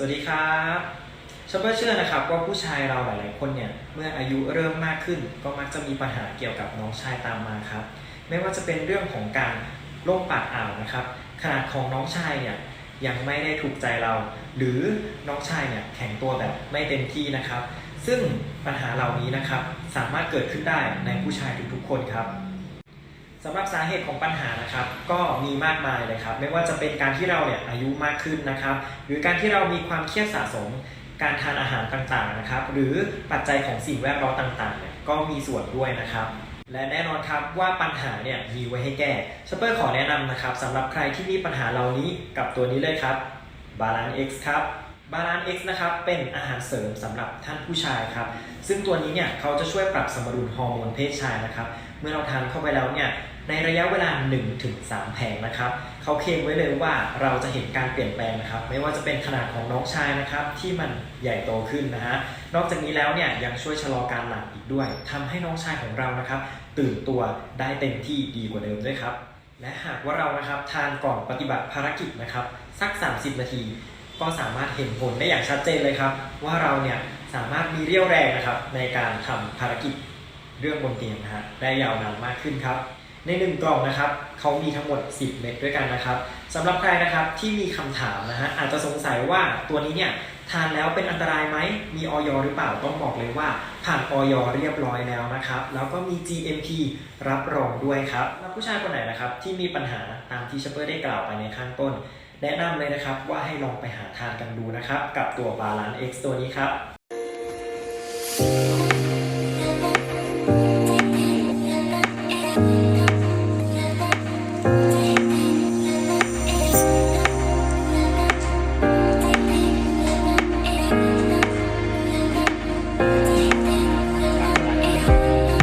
สวัสดีครับชอปเปอร์เชื่อนะครับว่าผู้ชายเราหลาย ๆ คนเนี่ยเมื่ออายุเริ่มมากขึ้น ก็มักจะมีปัญหาเกี่ยวกับน้องชายตามมาครับ ไม่ว่าจะเป็นเรื่องของการโรคปากอ่าวนะครับ ขนาดของน้องชายเนี่ยยังไม่ได้ถูกใจเรา หรือน้องชายเนี่ยแข็งตัวแบบไม่เต็มที่นะครับ ซึ่งปัญหาเหล่านี้นะครับสามารถเกิดขึ้นได้ในผู้ชายทุกๆคนครับ สำหรับสาเหตุของปัญหานะครับ ก็มีมากมายเลยครับ ไม่ว่าจะเป็นการที่เราเนี่ยอายุมากขึ้นนะครับ หรือการที่เรามีความเครียดสะสมการทานอาหารต่างๆนะครับ หรือปัจจัยของสิ่งแวดล้อมต่างๆเนี่ยก็มีส่วนด้วยนะครับ และแน่นอนครับว่าปัญหาเนี่ยมีไว้ให้แก้ชอปเปอร์ขอแนะนำนะครับสำหรับใครที่มีปัญหาเหล่านี้กับตัวนี้เลยครับ Balance X ครับ Balance X นะครับ เป็นอาหารเสริมสำหรับท่านผู้ชายครับ ซึ่งตัวนี้เนี่ยเขาจะช่วยปรับสมดุลฮอร์โมนเพศชายนะครับ เมื่อเราทานเข้าไปแล้วเนี่ยในระยะเวลา 1-3 แผงนะครับ เขาเคลมไว้เลยว่าเราจะเห็นการเปลี่ยนแปลงนะครับ ไม่ว่าจะเป็นขนาดของน้องชายนะครับ ที่มันใหญ่โตขึ้นนะฮะ นอกจากนี้แล้วเนี่ยยังช่วยชะลอการหลับอีกด้วยทำให้น้องชายของเรานะครับ ตื่นตัวได้เต็มที่ดีกว่าเดิมด้วยครับ และหากว่าเรานะครับทานก่อนปฏิบัติภารกิจนะครับสัก 30 นาที ก็สามารถเห็นผลได้อย่างชัดเจนเลยครับ ว่าเราเนี่ยสามารถมีเรี่ยวแรงนะครับในการทำภารกิจเรื่องบนเตียงนะฮะได้ยาวนานมากขึ้นครับ ในหนึ่งกล่องนะครับเขามีทั้งหมด 10 เม็ดด้วยกันนะครับสำหรับใครนะครับที่มีคำถามนะฮะอาจจะสงสัยว่าตัวนี้เนี่ยทานแล้วเป็นอันตรายไหม มีออยหรือเปล่า ต้องบอกเลยว่าผ่านออยเรียบร้อยแล้วนะครับ แล้วก็มี GMP รับรองด้วยครับ แล้วผู้ชายคนไหนนะครับที่มีปัญหาตามที่ชเปอร์ได้กล่าวไปในข้างต้น แนะนำเลยนะครับว่าให้ลองไปหาทานกันดูนะครับ กับตัว Balance X ตัวนี้ครับ